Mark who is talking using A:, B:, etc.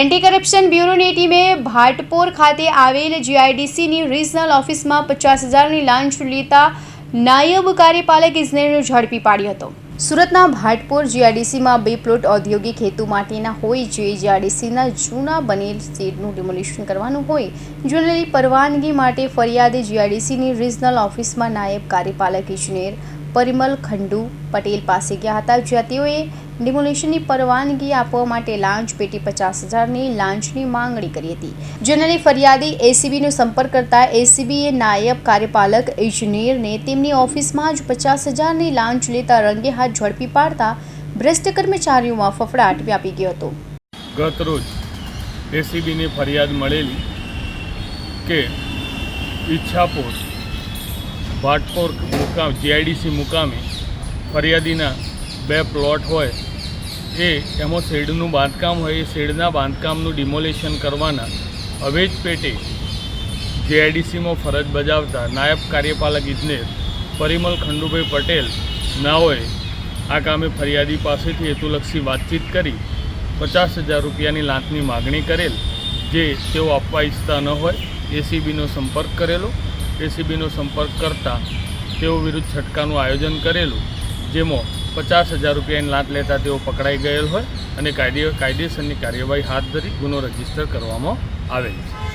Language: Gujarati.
A: એન્ટી કરપ્શન બ્યુરોની ટીમે ભાટપોર ખાતે આવેલ જીઆઈડીસીની રિજનલ ઓફિસમાં પચાસ હજારની લાંચ લેતા નાયબ કાર્યપાલક ઇજનેરને ઝડપી પાડ્યો હતો. સુરતના ભાટપોર જીઆઈડીસીમાં બે પ્લોટ ઔદ્યોગિક હેતુ માટેના હોય જે જીઆઈડીસીના જૂના બનેલ શેડનું ડિમોલિશન કરવાનું હોય જેની પરવાનગી માટે ફરિયાદે જીઆઈડીસીની રિજનલ ઓફિસમાં નાયબ કાર્યપાલક ઇજનેર પરિમલ ખંડુ પટેલ પાસે ગયા હતા જ્યાં તેઓએ ડિમોલિશનની પરવાનગી આપવા માટે લાંચ પેટી પચાસ હજારની લાંચની માંગણી કરી હતી. જેને ફરિયાદી એસીબીનો સંપર્ક કરતા એસીબીએ નાયબ કાર્યપાલક ઇજનેરને તેમની ઓફિસમાં જ પચાસ હજારની લાંચ લેતા રંગે હાથ ઝડપી પાડતા ભ્રષ્ટ કર્મચારીઓમાં ફફડાટ વ્યાપી ગયો હતો.
B: ગત રોજ એસીબીને ફરિયાદ મળેલી કે ઈચ્છાપોર ભાટપોર મુકામ, જીઆઈડીસી મુકામે ફરિયાદીના બે પ્લોટ હોય એ એમાં શેડનું બાંધકામ હોય, એ શેડના બાંધકામનું ડિમોલેશન કરવાના. અવેજ પેટે જેઆઈડીસીમાં ફરજ બજાવતા નાયબ કાર્યપાલક ઇજનેર પરિમલ ખંડુભાઈ પટેલ નાઓએ આ કામે ફરિયાદી પાસેથી હેતુલક્ષી વાતચીત કરી પચાસ હજાર રૂપિયાની લાંચની માગણી કરેલ, જે તેઓ આપવા ઈચ્છતા ન હોય એસીબીનો સંપર્ક કરેલો. એસીબીનો સંપર્ક કરતાં તેઓ વિરુદ્ધ છટકાનું આયોજન કરેલું, જેમાં પચાસ હજાર રૂપિયાની લાંચ લેતા તેઓ પકડાઈ ગયેલ હોય અને કાયદે કાયદેસરની કાર્યવાહી હાથ ધરી ગુનો રજિસ્ટર કરવામાં આવેલ છે.